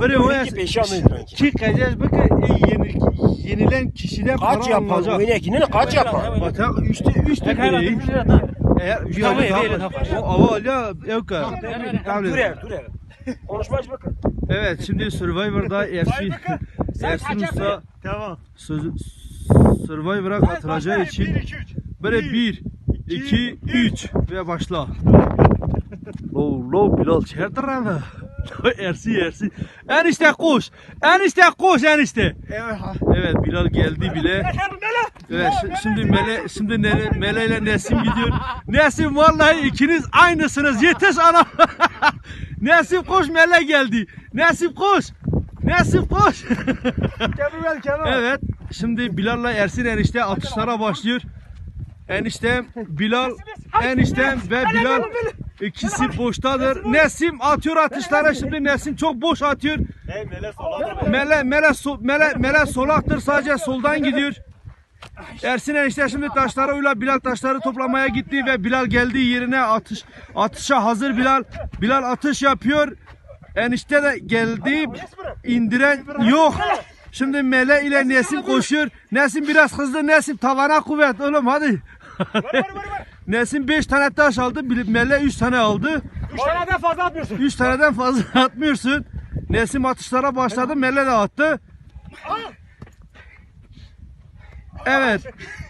Biri o peşanıydı. Çıkacağız bakın e, yeni, yenilen kişiden Kaç para yapar? alınacak. Oynakinin kaç yapar? Bak üçte üçte biri. Eğer Tamam, yani evet, tamam. evet. O aval ya yok ka. Tamam. Dur ev, dur ev. Konuşmacı bakın. Evet şimdi Survivor'da Ersin Ersin Usta Tamam. sözü Survivor'a katılacağı için böyle 1 2 3 ve başla. Lo lo Bilal her tarafı. Ersin Ersin. Enişte koş. Enişte koş enişte. Evet. Evet Bilal geldi bile. Evet şi- şimdi Mele şimdi Nele, Mele ile Nesim gidiyor. Nesim vallahi ikiniz aynısınız. Yetiş ana. Nesim koş Mele geldi. Nesim koş. Nesim koş. Evet şimdi Bilal'la Ersin enişte atışlara başlıyor. Eniştem Bilal eniştem ve Bilal ikisi boştadır. Nesim atıyor atışlara şimdi Nesim çok boş atıyor. Hey mele soladır. Mele mele so- mele mele solaktır sadece soldan gidiyor. Ersin enişte şimdi taşları uyla Bilal taşları toplamaya gitti ve Bilal geldiği yerine atış atışa hazır Bilal. Bilal atış yapıyor. Enişte de geldi. indiren yok. Şimdi Mele ile Nesim koşuyor. Nesim biraz hızlı. Nesim tavana kuvvet oğlum hadi. Nesim 5 tane taş aldı. Bil- Mele 3 tane aldı. Üç taneden fazla atmıyorsun. 3 taneden fazla atmıyorsun. Nesim atışlara başladı. Mele de attı. Evet.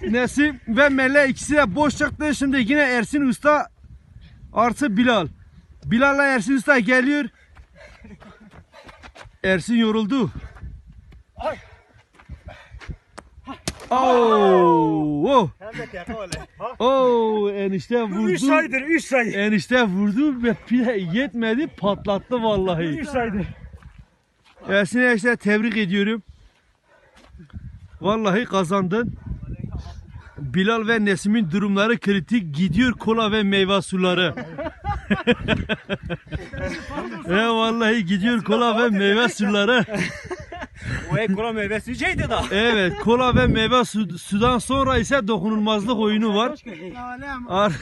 Nesim ve Mele ikisi de boş çıktı. Şimdi yine Ersin Usta artı Bilal. Bilal'la Ersin Usta geliyor. Ersin yoruldu. Oo, oh, Hem oh, enişte vurdu. Üç sayıdır, üç sayı. Enişte vurdu ve yetmedi patlattı vallahi. Üç sayıdır. Ersin enişte tebrik ediyorum. Vallahi kazandın. Bilal ve Nesim'in durumları kritik gidiyor kola ve meyve suları. e vallahi gidiyor kola ve meyve suları. O ekora meyvesi yiyecekti da. Evet kola ve meyve su, sudan sonra ise dokunulmazlık oyunu var. Ar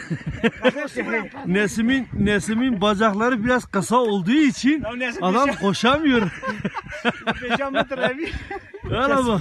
Nesim'in Nesim'in bacakları biraz kısa olduğu için adam koşamıyor. Beşan metre evi. Öyle bak.